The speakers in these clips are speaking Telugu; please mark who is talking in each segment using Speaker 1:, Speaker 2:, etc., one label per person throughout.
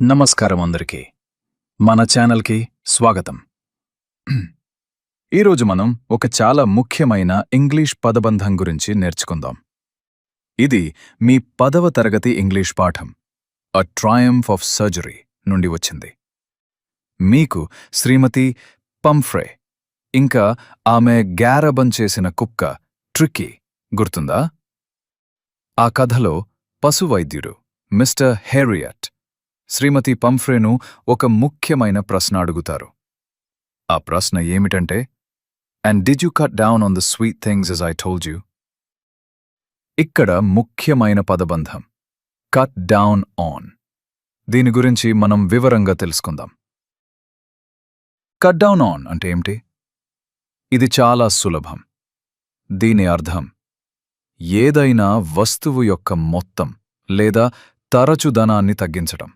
Speaker 1: నమస్కారం అందరికీ మన ఛానల్కి స్వాగతం. ఈరోజు మనం ఒక చాలా ముఖ్యమైన ఇంగ్లీష్ పదబంధం గురించి నేర్చుకుందాం. ఇది మీ పదవ తరగతి ఇంగ్లీష్ పాఠం అ ట్రయంఫ్ ఆఫ్ సర్జరీ నుండి వచ్చింది. మీకు శ్రీమతి పంఫ్రే ఇంకా ఆమె గ్యారబం చేసిన కుక్క ట్రిక్కీ గుర్తుందా? ఆ కథలో పశువైద్యుడు మిస్టర్ హెరియట్ శ్రీమతి పంఫ్రేను ఒక ముఖ్యమైన ప్రశ్న అడుగుతారు. ఆ ప్రశ్న ఏమిటంటే and did you cut down on the sweet things as I told you ఇక్కడ ముఖ్యమైన పదబంధం కట్ డౌన్ ఆన్ దీని గురించి మనం వివరంగా తెలుసుకుందాం. కట్ డౌన్ ఆన్ అంటే ఏమిటి? ఇది చాలా సులభం. దీని అర్థం ఏదైనా వస్తువు యొక్క మొత్తం లేదా తరచుదనాన్ని తగ్గించడం.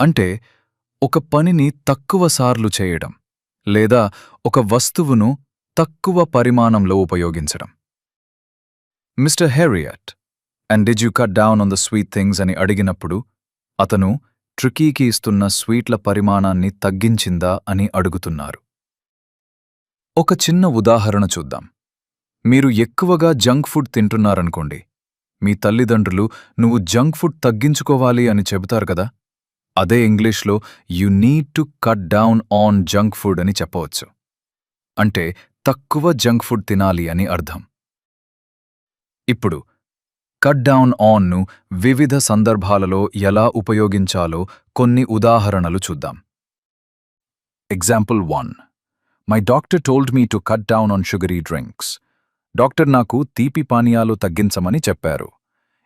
Speaker 1: అంటే ఒక పనిని తక్కువ సార్లు చేయడం లేదా ఒక వస్తువును తక్కువ పరిమాణంలో ఉపయోగించడం. Mister Herriot and did you cut down on the sweet things అని అడిగినప్పుడు అతను ట్రికీకి ఇస్తున్న స్వీట్ల పరిమాణాన్ని తగ్గించిందా అని అడుగుతున్నారు. ఒక చిన్న ఉదాహరణ చూద్దాం. మీరు ఎక్కువగా జంక్ ఫుడ్ తింటున్నారనుకోండి మీ తల్లిదండ్రులు నువ్వు జంక్ ఫుడ్ తగ్గించుకోవాలి అని చెబుతారు కదా? అదే ఇంగ్లీష్లో you need to cut down on junk food అని చెప్పవచ్చు. అంటే తక్కువ జంక్ ఫుడ్ తినాలి అని అర్థం. ఇప్పుడు కట్ డౌన్ ఆన్ను వివిధ సందర్భాలలో ఎలా ఉపయోగించాలో కొన్ని ఉదాహరణలు చూద్దాం. Example one my doctor told me to cut down on sugary drinks doctor నాకు తీపి పానీయాలు తగ్గించమని చెప్పారు.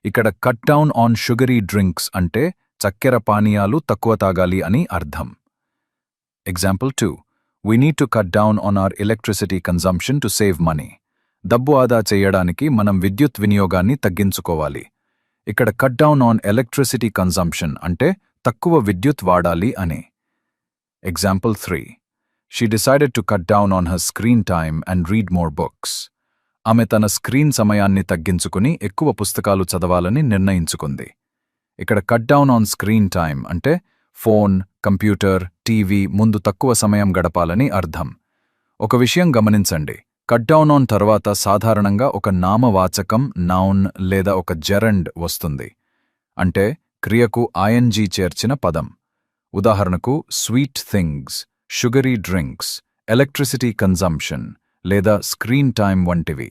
Speaker 1: ఇక్కడ cut down on sugary drinks అంటే చక్కెర పానీయాలు తక్కువ తాగాలి అని అర్థం. Example two we need to cut down on our electricity consumption to save money డబ్బు ఆదా చేయడానికి మనం విద్యుత్ వినియోగాన్ని తగ్గించుకోవాలి. ఇక్కడ cut down on electricity consumption అంటే తక్కువ విద్యుత్ వాడాలి అని. Example three she decided to cut down on her screen time and read more books ఆమె తన స్క్రీన్ సమయాన్ని తగ్గించుకుని ఎక్కువ పుస్తకాలు చదవాలని నిర్ణయించుకుంది. ఇక్కడ cut down on screen time అంటే ఫోన్ కంప్యూటర్ టీవీ ముందు తక్కువ సమయం గడపాలని అర్థం. ఒక విషయం గమనించండి. కట్ డౌన్ ఆన్ తర్వాత సాధారణంగా ఒక నామవాచకం నౌన్ లేదా ఒక జెరండ్ వస్తుంది. అంటే క్రియకు ఐఎన్జీ చేర్చిన పదం. ఉదాహరణకు sweet things sugary drinks electricity consumption లేదా స్క్రీన్ టైం వంటివి.